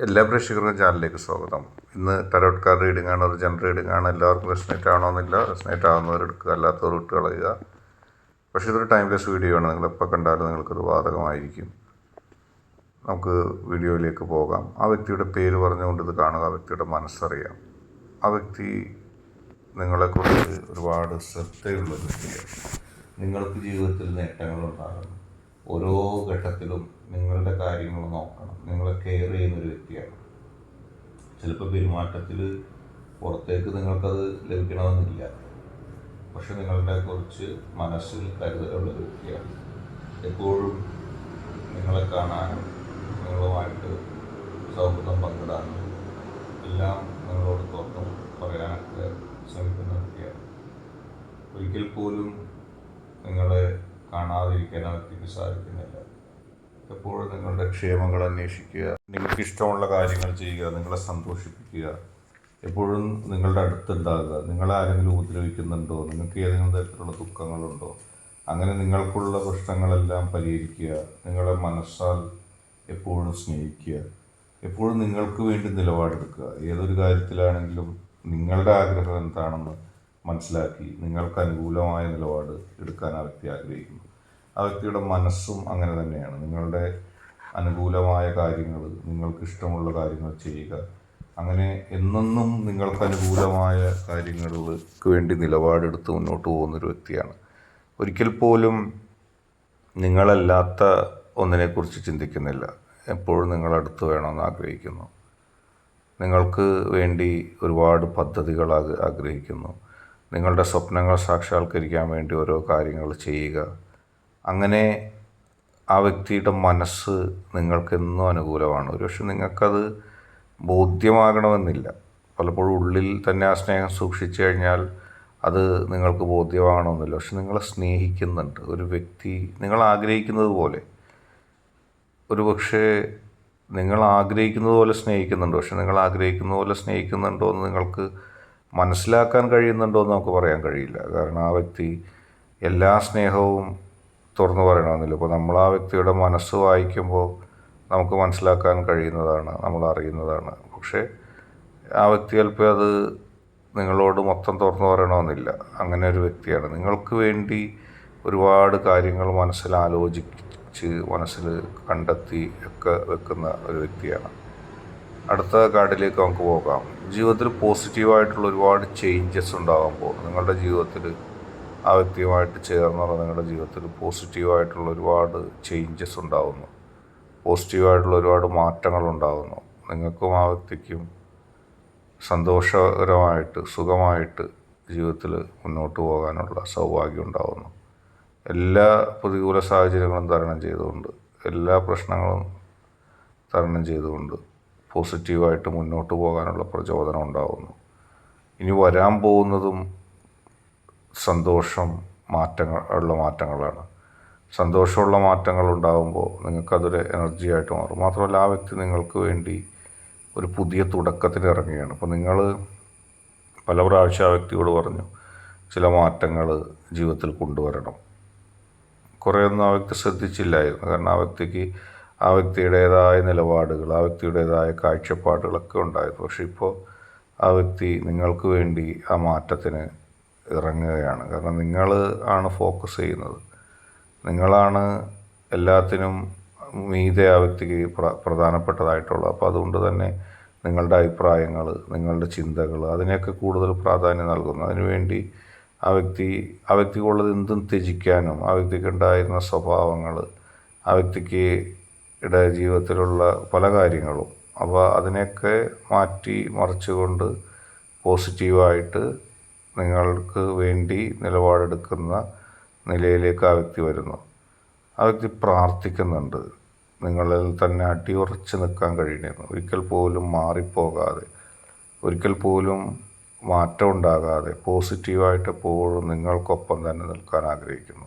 എല്ലാ പ്രേക്ഷകർക്കും ചാനലിലേക്ക് സ്വാഗതം. ഇന്ന് ടരോട്ട് കാർഡ് റീഡിംഗ് ആണ് ഒരു ജനറൽ റീഡിംഗ് ആണ്. എല്ലാവർക്കും റെസ്നേറ്റ് ആവണമെന്നില്ല. റെസ്നേറ്റ് ആവുന്നവർ എടുക്കുക അല്ലാത്തവർ ഇട്ട് കളയുക. പക്ഷേ ഇതൊരു ടൈംലെസ് വീഡിയോ ആണ്. നിങ്ങളെപ്പോൾ കണ്ടാലും നിങ്ങൾക്കത് ബാധകമായിരിക്കും. നമുക്ക് വീഡിയോയിലേക്ക് പോകാം. ആ വ്യക്തിയുടെ പേര് പറഞ്ഞുകൊണ്ട് ഇത് കാണുക ആ വ്യക്തിയുടെ മനസ്സറിയാം. ആ വ്യക്തി നിങ്ങളെക്കുറിച്ച് ഒരുപാട് ശ്രദ്ധയുള്ള വ്യക്തിയാണ്. നിങ്ങൾക്ക് ജീവിതത്തിൽ നേട്ടങ്ങളുണ്ടാകണം ഓരോ ഘട്ടത്തിലും നിങ്ങളുടെ കാര്യങ്ങൾ നോക്കണം. നിങ്ങളെ കെയർ ചെയ്യുന്ന ഒരു വ്യക്തിയാണ്. ചിലപ്പോൾ പെരുമാറ്റത്തിൽ പുറത്തേക്ക് നിങ്ങൾക്കത് ലഭിക്കണമെന്നില്ല. പക്ഷെ നിങ്ങളുടെ കുറച്ച് മനസ്സിൽ കരുതലുള്ള ഒരു വ്യക്തിയാണ്. എപ്പോഴും നിങ്ങളെ കാണാനും നിങ്ങളുമായിട്ട് സൗഹൃദം പങ്കിടാനും എല്ലാം നിങ്ങളോട് തുറന്നു പറയാനൊക്കെ ശ്രമിക്കുന്ന വ്യക്തിയാണ്. ഒരിക്കൽ പോലും വ്യക്തിക്ക് സാധിക്കുന്നില്ല. എപ്പോഴും നിങ്ങളുടെ ക്ഷേമങ്ങൾ അന്വേഷിക്കുക നിങ്ങൾക്ക് ഇഷ്ടമുള്ള കാര്യങ്ങൾ ചെയ്യുക നിങ്ങളെ സന്തോഷിപ്പിക്കുക. എപ്പോഴും നിങ്ങളുടെ അടുത്തുണ്ടാകുക. നിങ്ങളെ ആരെങ്കിലും ഉപദ്രവിക്കുന്നുണ്ടോ? നിങ്ങൾക്ക് ഏതെങ്കിലും തരത്തിലുള്ള ദുഃഖങ്ങളുണ്ടോ? അങ്ങനെ നിങ്ങൾക്കുള്ള പ്രശ്നങ്ങളെല്ലാം പരിഹരിക്കുക. നിങ്ങളെ മനസ്സാൽ എപ്പോഴും സ്നേഹിക്കുക. എപ്പോഴും നിങ്ങൾക്ക് വേണ്ടി നിലപാടെടുക്കുക. ഏതൊരു കാര്യത്തിലാണെങ്കിലും നിങ്ങളുടെ ആഗ്രഹം എന്താണെന്ന് മനസ്സിലാക്കി നിങ്ങൾക്ക് അനുകൂലമായ നിലപാട് എടുക്കാൻ ആ വ്യക്തി ആഗ്രഹിക്കുന്നു. ആ വ്യക്തിയുടെ മനസ്സും അങ്ങനെ തന്നെയാണ്. നിങ്ങളുടെ അനുകൂലമായ കാര്യങ്ങൾ നിങ്ങൾക്ക് ഇഷ്ടമുള്ള കാര്യങ്ങൾ ചെയ്യുക. അങ്ങനെ എന്നെന്നും നിങ്ങൾക്ക് അനുകൂലമായ കാര്യങ്ങൾക്ക് വേണ്ടി നിലപാടെടുത്ത് മുന്നോട്ട് പോകുന്നൊരു വ്യക്തിയാണ്. ഒരിക്കൽ പോലും നിങ്ങളല്ലാത്ത ഒന്നിനെക്കുറിച്ച് ചിന്തിക്കുന്നില്ല. എപ്പോഴും നിങ്ങളടുത്ത് വേണമെന്ന് ആഗ്രഹിക്കുന്നു. നിങ്ങൾക്ക് വേണ്ടി ഒരുപാട് പദ്ധതികൾ ആഗ്രഹിക്കുന്നു. നിങ്ങളുടെ സ്വപ്നങ്ങൾ സാക്ഷാത്കരിക്കാൻ വേണ്ടി ഓരോ കാര്യങ്ങൾ ചെയ്യുക. അങ്ങനെ ആ വ്യക്തിയുടെ മനസ്സ് നിങ്ങൾക്കെന്നും അനുകൂലമാണ്. ഒരുപക്ഷെ നിങ്ങൾക്കത് ബോധ്യമാകണമെന്നില്ല. പലപ്പോഴും ഉള്ളിൽ തന്നെ ആ സ്നേഹം സൂക്ഷിച്ചു കഴിഞ്ഞാൽ അത് നിങ്ങൾക്ക് ബോധ്യമാകണമെന്നില്ല. പക്ഷെ നിങ്ങളെ സ്നേഹിക്കുന്നുണ്ട്. ഒരു വ്യക്തി നിങ്ങൾ ആഗ്രഹിക്കുന്നത് പോലെ. ഒരു പക്ഷേ നിങ്ങൾ ആഗ്രഹിക്കുന്നത് പോലെ സ്നേഹിക്കുന്നുണ്ട്. പക്ഷെ നിങ്ങൾ ആഗ്രഹിക്കുന്ന പോലെ സ്നേഹിക്കുന്നുണ്ടോ എന്ന് നിങ്ങൾക്ക് മനസ്സിലാക്കാൻ കഴിയുന്നുണ്ടോ എന്ന് നമുക്ക് പറയാൻ കഴിയില്ല. കാരണം ആ വ്യക്തി എല്ലാ സ്നേഹവും തുറന്നു പറയണമെന്നില്ല. ഇപ്പോൾ നമ്മൾ ആ വ്യക്തിയുടെ മനസ്സ് വായിക്കുമ്പോൾ നമുക്ക് മനസ്സിലാക്കാൻ കഴിയുന്നതാണ് നമ്മൾ അറിയുന്നതാണ്. പക്ഷേ ആ വ്യക്തി ചിലപ്പോൾ അത് നിങ്ങളോട് മൊത്തം തുറന്നു പറയണമെന്നില്ല. അങ്ങനെ ഒരു വ്യക്തിയാണ്. നിങ്ങൾക്ക് വേണ്ടി ഒരുപാട് കാര്യങ്ങൾ മനസ്സിൽ ആലോചിച്ച് മനസ്സിൽ കണ്ടെത്തി ഒക്കെ വെക്കുന്ന ഒരു വ്യക്തിയാണ്. അടുത്ത കാർഡിലേക്ക് നമുക്ക് പോകാം. ജീവിതത്തിൽ പോസിറ്റീവായിട്ടുള്ള ഒരുപാട് ചേഞ്ചസ് ഉണ്ടാകുമ്പോൾ നിങ്ങളുടെ ജീവിതത്തിൽ ആ വ്യക്തിയുമായിട്ട് ചേർന്നുള്ള നിങ്ങളുടെ ജീവിതത്തിൽ പോസിറ്റീവായിട്ടുള്ള ഒരുപാട് ചേഞ്ചസ് ഉണ്ടാകുന്നു പോസിറ്റീവായിട്ടുള്ള ഒരുപാട് മാറ്റങ്ങൾ ഉണ്ടാകുന്നു നിങ്ങൾക്കും ആ വ്യക്തിക്കും സന്തോഷകരമായിട്ട് സുഖമായിട്ട് ജീവിതത്തിൽ മുന്നോട്ട് പോകാനുള്ള സൗഭാഗ്യം ഉണ്ടാകുന്നു എല്ലാ പ്രതികൂല സാഹചര്യങ്ങളും തരണം ചെയ്തുകൊണ്ട് എല്ലാ പ്രശ്നങ്ങളും തരണം ചെയ്തുകൊണ്ട് പോസിറ്റീവായിട്ട് മുന്നോട്ട് പോകാനുള്ള പ്രചോദനം ഉണ്ടാകുന്നു ഇനി വരാൻ പോകുന്നതും സന്തോഷം മാറ്റങ്ങൾ ഉള്ള മാറ്റങ്ങളാണ്. സന്തോഷമുള്ള മാറ്റങ്ങൾ ഉണ്ടാകുമ്പോൾ നിങ്ങൾക്കതൊരു എനർജി ആയിട്ട് മാറും. മാത്രമല്ല ആ വ്യക്തി നിങ്ങൾക്ക് വേണ്ടി ഒരു പുതിയ തുടക്കത്തിന് ഇറങ്ങുകയാണ്. അപ്പോൾ നിങ്ങൾ പല പ്രാവശ്യം ആ വ്യക്തിയോട് പറഞ്ഞു ചില മാറ്റങ്ങൾ ജീവിതത്തിൽ കൊണ്ടുവരണം. കുറേയൊന്നും ആ വ്യക്തി ശ്രദ്ധിച്ചില്ലായിരുന്നു. കാരണം ആ വ്യക്തിക്ക് ആ വ്യക്തിയുടേതായ നിലപാടുകൾ ആ വ്യക്തിയുടേതായ കാഴ്ചപ്പാടുകളൊക്കെ ഉണ്ടായിരുന്നു. പക്ഷേ ഇപ്പോൾ ആ വ്യക്തി നിങ്ങൾക്ക് വേണ്ടി ആ മാറ്റത്തിന് ഇറങ്ങുകയാണ്. കാരണം നിങ്ങൾ ആണ് ഫോക്കസ് ചെയ്യുന്നത്. നിങ്ങളാണ് എല്ലാത്തിനും മീതെ ആ വ്യക്തിക്ക് പ്ര പ്രധാനപ്പെട്ടതായിട്ടുള്ളത്. അപ്പോൾ അതുകൊണ്ട് തന്നെ നിങ്ങളുടെ അഭിപ്രായങ്ങൾ നിങ്ങളുടെ ചിന്തകൾ അതിനെയൊക്കെ കൂടുതൽ പ്രാധാന്യം നൽകുന്നു. അതിനുവേണ്ടി ആ വ്യക്തി ആ വ്യക്തിക്കുള്ളത് എന്തും ത്യജിക്കാനും ആ വ്യക്തിക്ക് ഉണ്ടായിരുന്ന സ്വഭാവങ്ങൾ ആ വ്യക്തിക്ക് ഇട ജീവിതത്തിലുള്ള പല കാര്യങ്ങളും അപ്പോൾ അതിനെയൊക്കെ മാറ്റി മറിച്ചുകൊണ്ട് പോസിറ്റീവായിട്ട് നിങ്ങൾക്ക് വേണ്ടി നിലപാടെടുക്കുന്ന നിലയിലേക്ക് ആ വ്യക്തി വരുന്നു. ആ വ്യക്തി പ്രാർത്ഥിക്കുന്നുണ്ട്. നിങ്ങളിൽ തന്നെ അടിയുറച്ച് നിൽക്കാൻ കഴിയുന്നു. ഒരിക്കൽ പോലും മാറിപ്പോകാതെ ഒരിക്കൽ പോലും മാറ്റം ഉണ്ടാകാതെ പോസിറ്റീവായിട്ട് എപ്പോഴും നിങ്ങൾക്കൊപ്പം തന്നെ നിൽക്കാൻ ആഗ്രഹിക്കുന്നു.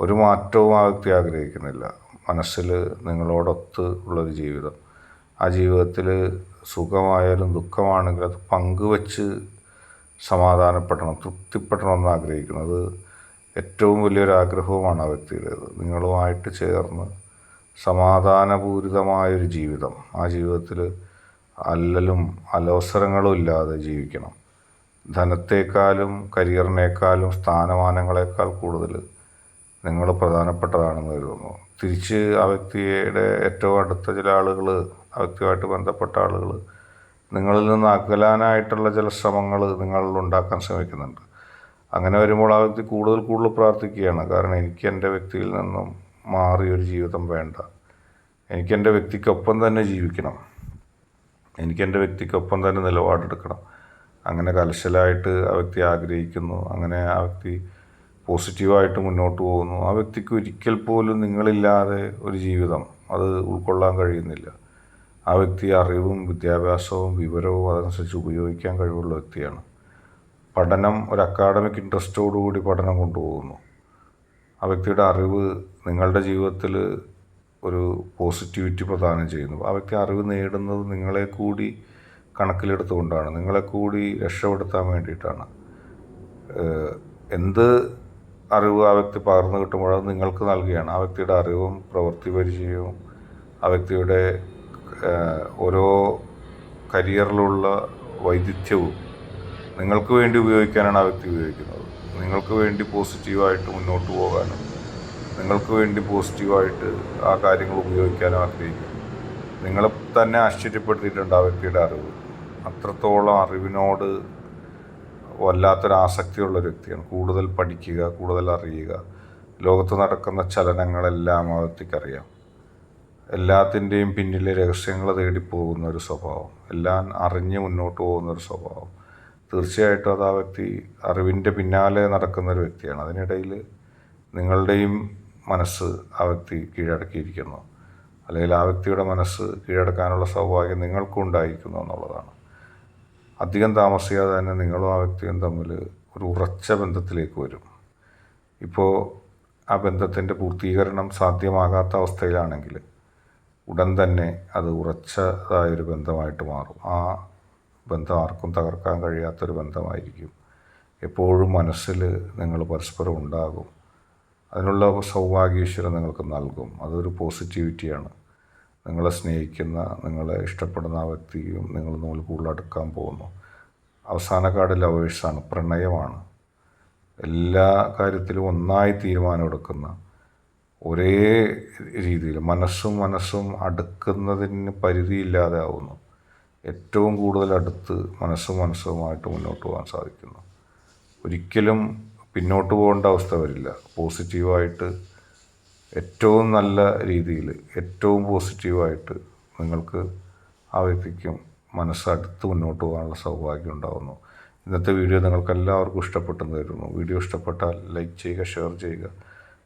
ഒരു മാറ്റവും ആ വ്യക്തി ആഗ്രഹിക്കുന്നില്ല. മനസ്സിൽ നിങ്ങളോടൊത്ത് ഉള്ളൊരു ജീവിതം. ആ ജീവിതത്തിൽ സുഖമായാലും ദുഃഖമാണെങ്കിലും അത് പങ്കുവെച്ച് സമാധാനപ്പെടണം തൃപ്തിപ്പെടണം എന്ന് ആഗ്രഹിക്കുന്നത് ഏറ്റവും വലിയൊരു ആഗ്രഹവുമാണ് ആ വ്യക്തിയുടേത്. നിങ്ങളുമായിട്ട് ചേർന്ന് സമാധാനപൂരിതമായൊരു ജീവിതം ആ ജീവിതത്തിൽ അല്ലലും അലോസരങ്ങളും ഇല്ലാതെ ജീവിക്കണം. ധനത്തേക്കാളും കരിയറിനേക്കാളും സ്ഥാനമാനങ്ങളെക്കാൾ കൂടുതൽ നിങ്ങൾ പ്രധാനപ്പെട്ടതാണെന്ന് കരുതുന്നു. തിരിച്ച് ആ വ്യക്തിയുടെ ഏറ്റവും അടുത്ത ചില ആളുകൾ ആ വ്യക്തിയുമായിട്ട് ബന്ധപ്പെട്ട ആളുകൾ നിങ്ങളിൽ നിന്ന് അകലാനായിട്ടുള്ള ചില ശ്രമങ്ങൾ നിങ്ങൾ ഉണ്ടാക്കാൻ ശ്രമിക്കുന്നുണ്ട്. അങ്ങനെ വരുമ്പോൾ ആ വ്യക്തി കൂടുതൽ കൂടുതൽ പ്രാർത്ഥിക്കുകയാണ്. കാരണം എനിക്ക് എന്റെ വ്യക്തിയിൽ നിന്നും മാറിയൊരു ജീവിതം വേണ്ട. എനിക്ക് എന്റെ വ്യക്തിക്കൊപ്പം തന്നെ ജീവിക്കണം. എനിക്ക് എന്റെ വ്യക്തിക്കൊപ്പം തന്നെ നിലപാടെടുക്കണം. അങ്ങനെ കലശലായിട്ട് ആ വ്യക്തി ആഗ്രഹിക്കുന്നു. അങ്ങനെ ആ വ്യക്തി പോസിറ്റീവായിട്ട് മുന്നോട്ട് പോകുന്നു. ആ വ്യക്തിക്ക് ഒരിക്കൽ പോലും നിങ്ങളില്ലാതെ ഒരു ജീവിതം അത് ഉൾക്കൊള്ളാൻ കഴിയുന്നില്ല. ആ വ്യക്തി അറിവും വിദ്യാഭ്യാസവും വിവരവും അതനുസരിച്ച് ഉപയോഗിക്കാൻ കഴിവുള്ള വ്യക്തിയാണ്. പഠനം ഒരു അക്കാഡമിക് ഇൻട്രസ്റ്റോടുകൂടി പഠനം കൊണ്ടുപോകുന്നു. ആ വ്യക്തിയുടെ അറിവ് നിങ്ങളുടെ ജീവിതത്തിൽ ഒരു പോസിറ്റിവിറ്റി പ്രദാനം ചെയ്യുന്നു. ആ വ്യക്തി അറിവ് നേടുന്നത് നിങ്ങളെ കൂടി കണക്കിലെടുത്തുകൊണ്ടാണ്. നിങ്ങളെ കൂടി രക്ഷപ്പെടുത്താൻ വേണ്ടിയിട്ടാണ്. എന്ത് അറിവ് ആ വ്യക്തി പകർന്നു കിട്ടുമ്പോൾ അത് നിങ്ങൾക്ക് നൽകുകയാണ്. ആ വ്യക്തിയുടെ അറിവും പ്രവൃത്തി പരിചയവും ആ വ്യക്തിയുടെ ഓരോ കരിയറിലുള്ള വൈദഗ്ധ്യവും നിങ്ങൾക്ക് വേണ്ടി ഉപയോഗിക്കാനാണ് ആ വ്യക്തി ഉപയോഗിക്കുന്നത്. നിങ്ങൾക്ക് വേണ്ടി പോസിറ്റീവായിട്ട് മുന്നോട്ട് പോകാനും നിങ്ങൾക്ക് വേണ്ടി പോസിറ്റീവായിട്ട് ആ കാര്യങ്ങൾ ഉപയോഗിക്കാനും ആഗ്രഹിക്കും നിങ്ങളെ തന്നെ ആശ്ചര്യപ്പെടുത്തിയിട്ടുണ്ട് ആ വ്യക്തിയുടെ അറിവ്. അത്രത്തോളം അറിവിനോട് വല്ലാത്തൊരു ആസക്തിയുള്ള ഒരു വ്യക്തിയാണ്. കൂടുതൽ പഠിക്കുക കൂടുതൽ അറിയുക. ലോകത്ത് നടക്കുന്ന ചലനങ്ങളെല്ലാം ആ വ്യക്തിക്കറിയാം എല്ലാത്തിന്റെയും പിന്നിലെ രഹസ്യങ്ങൾ തേടി പോകുന്ന ഒരു സ്വഭാവം. എല്ലാം അറിഞ്ഞ് മുന്നോട്ട് പോകുന്ന ഒരു സ്വഭാവം. തീർച്ചയായിട്ടും അത് ആ വ്യക്തി അറിവിന്റെ പിന്നാലെ നടക്കുന്ന ഒരു വ്യക്തിയാണ്. അതിനിടയിൽ നിങ്ങളുടെയും മനസ്സ് ആ വ്യക്തി കീഴടക്കിയിരിക്കുന്നു. അല്ലെങ്കിൽ ആ വ്യക്തിയുടെ മനസ്സ് കീഴടക്കാനുള്ള സൗഭാഗ്യം നിങ്ങൾക്കും ഉണ്ടായിരിക്കുന്നു എന്നുള്ളതാണ്. അധികം താമസിയാതെ തന്നെ നിങ്ങളും ആ വ്യക്തിയും തമ്മിൽ ഒരു ഉറച്ച ബന്ധത്തിലേക്ക് വരും. ഇപ്പോൾ ആ ബന്ധത്തിന്റെ പൂർത്തീകരണം സാധ്യമാകാത്ത അവസ്ഥയിലാണെങ്കിൽ ഉടൻ തന്നെ അത് ഉറച്ചതായൊരു ബന്ധമായിട്ട് മാറും. ആ ബന്ധം ആർക്കും തകർക്കാൻ കഴിയാത്തൊരു ബന്ധമായിരിക്കും. എപ്പോഴും മനസ്സിൽ നിങ്ങൾ പരസ്പരം ഉണ്ടാകും. അതിനുള്ള സൗഭാഗ്യശ്വരം നിങ്ങൾക്ക് നൽകും. അതൊരു പോസിറ്റിവിറ്റിയാണ്. നിങ്ങളെ സ്നേഹിക്കുന്ന നിങ്ങളെ ഇഷ്ടപ്പെടുന്ന ആ വ്യക്തിയും നിങ്ങൾ തമ്മിൽ കൂടുതൽ അടുക്കാൻ പോകുന്നു. അവസാന കാർഡ് ലവേഴ്സാണ് പ്രണയമാണ്. എല്ലാ കാര്യത്തിലും ഒന്നായി തീരുമാനമെടുക്കുന്ന ഒരേ രീതിയിൽ മനസ്സും മനസ്സും അടുക്കുന്നതിന് പരിധിയില്ലാതെ ആവുന്നു. ഏറ്റവും കൂടുതൽ അടുത്ത് മനസ്സും മനസ്സുമായിട്ട് മുന്നോട്ട് പോകാൻ സാധിക്കുന്നു. ഒരിക്കലും പിന്നോട്ട് പോകേണ്ട അവസ്ഥ വരില്ല. പോസിറ്റീവായിട്ട് ഏറ്റവും നല്ല രീതിയിൽ ഏറ്റവും പോസിറ്റീവായിട്ട് നിങ്ങൾക്ക് ആ വ്യക്തിക്കും മനസ്സടുത്ത് മുന്നോട്ട് പോകാനുള്ള സൗഭാഗ്യം ഉണ്ടാകുന്നു ഇന്നത്തെ വീഡിയോ നിങ്ങൾക്ക് എല്ലാവർക്കും ഇഷ്ടപ്പെട്ടെന്ന് കരുതുന്നു. വീഡിയോ ഇഷ്ടപ്പെട്ടാൽ ലൈക്ക് ചെയ്യുക ഷെയർ ചെയ്യുക.